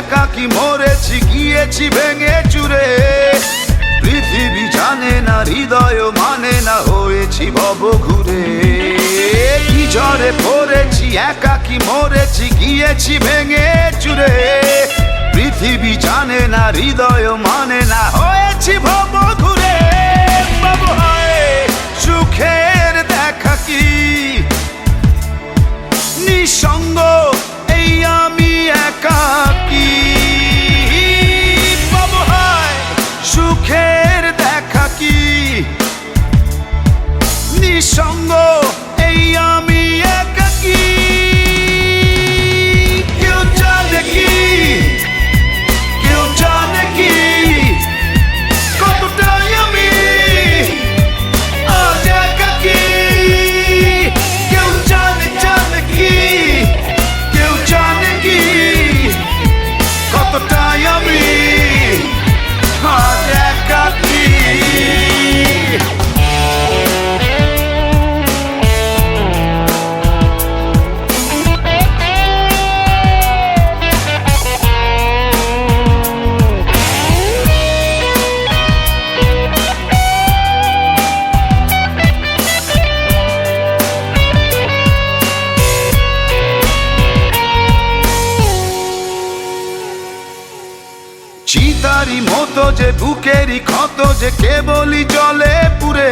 একাকি মরেছি, গিয়েছি ভেঙে চুরে। পৃথিবী জানে না হৃদয় মানে না, হয়েছি ভব ঘুরে। কি ঝড়ে পড়েছি একাকি মরেছি, গিয়েছি ভেঙে চুরে। পৃথিবী জানে না হৃদয় মানে না, হয়েছি ভব নিঃসঙ্গ এই মতো যে বুকেরই ক্ষত, যে কেবলই জলে পুরে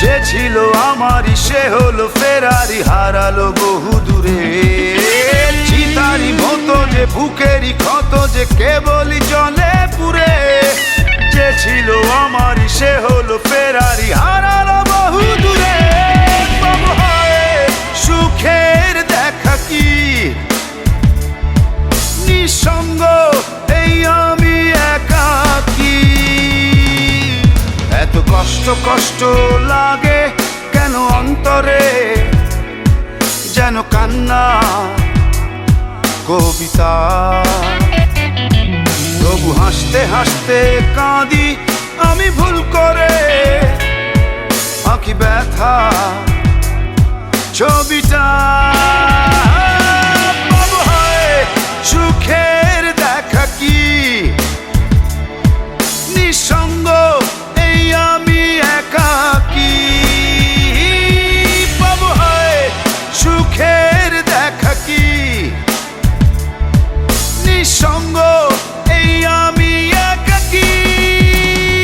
যে ছিল আমারই, সে হলো ফেরারি, হারালো বহু দূরে। চিতারি মতো যে বুকেরই ক্ষত, যে কেবলই জলে পুরে যে ছিল আমারই যেন কান্না? কবিতা। তবু হাসতে হাসতে কাঁদি আমি ভুল করে আঁকি ব্যথা। ছবিটা